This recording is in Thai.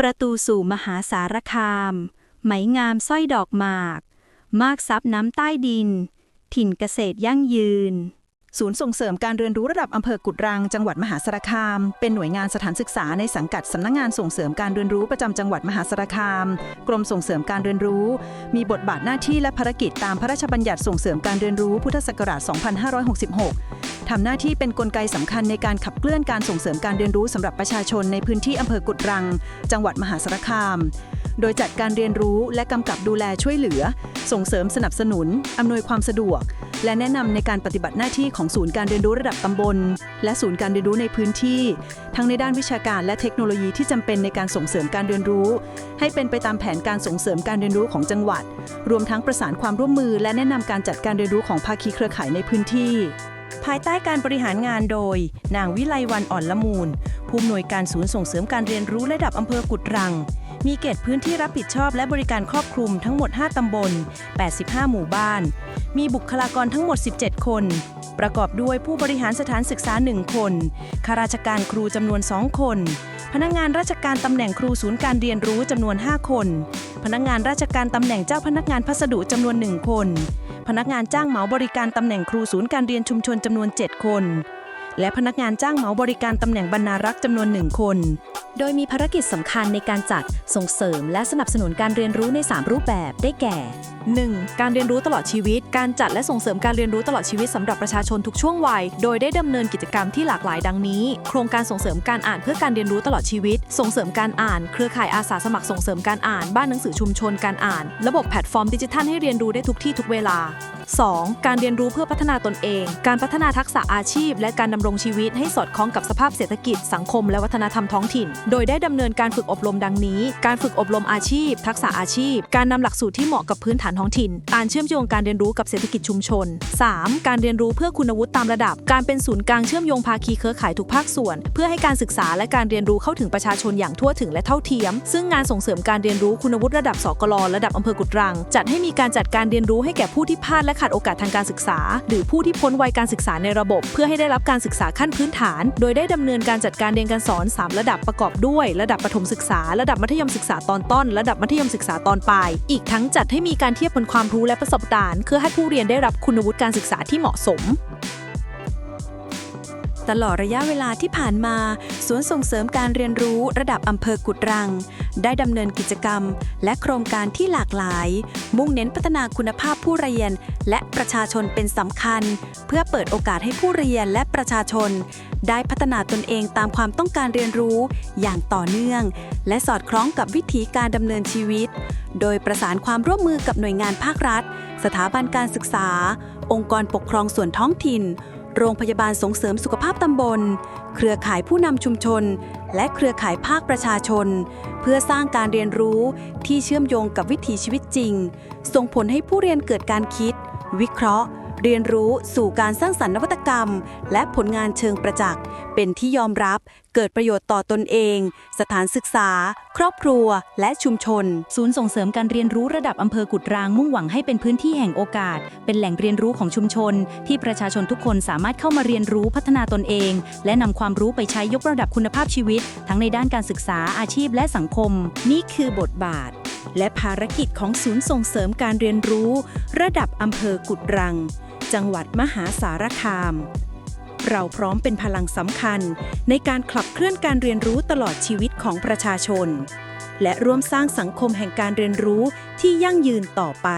ประตูสู่มหาสารคาม ไหมงามสร้อยดอกหมาก มากซับน้ำใต้ดิน ถิ่นเกษตรยั่งยืน ศูนย์ส่งเสริมการเรียนรู้ระดับอำเภอกุดรัง จังหวัดมหาสารคาม เป็นหน่วยงานสถานศึกษาในสังกัดสำนักงงานส่งเสริมการเรียนรู้ประจำจังหวัดมหาสารคาม กรมส่งเสริมการเรียนรู้ มีบทบาทหน้าที่และภารกิจตามพระราชบัญญัติส่งเสริมการเรียนรู้พุทธศักราช 2566 ทำหน้าที่เป็นนกลไกสำคัญในการขับเคลื่อนการส่งเสริมการเรียนรู้สำหรับประชาชนในพื้นที่อำเภอกุดรัง จังหวัดมหาสารคาม โดยจัดการเรียนรู้และกำกับดูแลช่วยเหลือ ส่งเสริมสนับสนุน อำนวยความสะดวก และแนะนำในการปฏิบัติหน้าที่ของศูนย์การเรียนรู้ระดับตำบล และศูนย์การเรียนรู้ในพื้นที่ ทั้งในด้านวิชาการและเทคโนโลยีที่จำเป็นในการส่งเสริมการเรียนรู้ ให้เป็นไปตามแผนการส่งเสริมการเรียนรู้ของจังหวัด รวมทั้งประสานความร่วมมือ และแนะนำการจัดการเรียนรู้ของภาคีเครือข่ายในพื้นที่ ภายใต้การบริหารงานโดย นางวิไลวันอ่อนละมูล ผู้อำนวยการศูนย์ส่งเสริมการเรียนรู้ระดับอำเภอกุดรัง มีเขตพื้นที่รับผิดชอบและบริการครอบคลุมทั้งหมด 5 ตำบล 85 หมู่บ้าน มีบุคลากรทั้งหมด 17 คน ประกอบด้วยผู้บริหารสถานศึกษา 1 คน ข้าราชการครูจำนวน 2 คน พนักงานราชการตำแหน่งครูศูนย์การเรียนรู้จำนวน 5 คน พนักงานราชการตำแหน่งเจ้าพนักงานพัสดุจำนวน 1 คน พนักงานจ้างเหมาบริการตำแหน่งครูศูนย์การเรียนชุมชนจำนวน 7 คน และพนักงานจ้างเหมาบริการตำแหน่งบรรณารักษ์จำนวน1คน โดยมีภารกิจสำคัญในการจัดส่งเสริมและสนับสนุนการเรียนรู้ใน 3 รูปแบบได้แก่ 1. การเรียนรู้ตลอดชีวิต การจัดและส่งเสริมการเรียนรู้ตลอดชีวิตสำหรับประชาชนทุกช่วงวัย โดยได้ดำเนินกิจกรรมที่หลากหลายดังนี้ โครงการส่งเสริมการอ่านเพื่อการเรียนรู้ตลอดชีวิต ส่งเสริมการอ่าน เครือข่ายอาสาสมัครส่งเสริมการอ่าน บ้านหนังสือชุมชนการอ่าน ระบบแพลตฟอร์มดิจิทัลให้เรียนรู้ได้ทุกที่ทุกเวลา 2. การเรียนรู้เพื่อพัฒนาตนเอง การพัฒนาทักษะอาชีพ และการดำรงชีวิตให้สอดคล้องกับสภาพเศรษฐกิจ สังคม และวัฒนธรรมท้องถิ่น โดยได้ดำเนินการฝึกอบรมดังนี้ การฝึกอบรมอาชีพ ทักษะอาชีพ การนำหลักสูตรที่เหมาะกับพื้นฐานท้องถิ่น การเชื่อมโยงการเรียนรู้กับเศรษฐกิจชุมชน 3. การเรียนรู้เพื่อคุณวุฒิตามระดับ การเป็นศูนย์กลางเชื่อมโยงภาคีเครือข่ายทุกภาคส่วน เพื่อให้การศึกษาและการเรียนรู้เข้าถึงประชาชนอย่างทั่วถึงและเท่าเทียม ซึ่งงานส่งเสริมการเรียนรู้คุณวุฒิระดับสกลระดับอำเภอกุดรัง จัดให้มีการจัดการเรียนรู้ให้แก่ผู้ที่พลาดและขาดโอกาสทางการศึกษา หรือผู้ที่พ้นวัยการศึกษาในระบบ เพื่อให้ได้รับการศึกษาขั้นพื้นฐาน โดยได้ดำเนินการจัดการเรียนการสอน 3 ระดับประกอบด้วย ระดับประถมศึกษา ระดับมัธยมศึกษาตอนต้น ระดับมัธยมศึกษาตอนปลาย อีกทั้งจัดให้มีการเทียบผลความรู้และประสบการณ์เพื่อให้ผู้เรียนได้รับคุณวุฒิการศึกษาที่เหมาะสม ตลอดระยะเวลาที่ผ่านมาศูนส่งเสริมการเรียนรู้ระดับอำเภอกุดรัง ได้ดำเนินกิจกรรม และโครงการที่หลากหลาย มุ่งเน้นพัฒนาคุณภาพผู้เรียน และประชาชนเป็นสำคัญ เพื่อเปิดโอกาสให้ผู้เรียนและประชาชน ได้พัฒนาตนเองตามความต้องการเรียนรู้อย่างต่อเนื่อง และสอดคล้องกับวิถีการดำเนินชีวิต โดยประสานความร่วมมือกับหน่วยงานภาครัฐ สถาบันการศึกษา องค์กรปกครองส่วนท้องถิ่น โรงพยาบาลส่งเสริมสุขภาพตำบล เครือข่ายผู้นำชุมชน และเครือข่ายภาคประชาชน เพื่อสร้างการเรียนรู้ที่เชื่อมโยงกับวิถีชีวิตจริง ส่งผลให้ผู้เรียนเกิดการคิด วิเคราะห์ เรียนรู้สู่การสร้างสรรค์นวัตกรรม และผลงานเชิงประจักษ์ เป็นที่ยอมรับ เกิดประโยชน์ต่อตนเอง สถานศึกษา ครอบครัว และชุมชน ศูนย์ส่งเสริมการเรียนรู้ระดับอำเภอกุดรางมุ่งหวังให้เป็นพื้นที่แห่งโอกาส เป็นแหล่งเรียนรู้ของชุมชน ที่ประชาชนทุกคนสามารถเข้ามาเรียนรู้พัฒนาตนเอง และนำความรู้ไปใช้ยกระดับคุณภาพชีวิต ทั้งในด้านการศึกษาอาชีพและสังคม นี่คือบทบาทและภารกิจของศูนย์ส่งเสริมการเรียนรู้ ระดับอำเภอกุดรัง จังหวัดมหาสารคาม เราพร้อมเป็นพลังสำคัญในการขับเคลื่อนการเรียนรู้ตลอดชีวิตของประชาชน และร่วมสร้างสังคมแห่งการเรียนรู้ที่ยั่งยืนต่อไป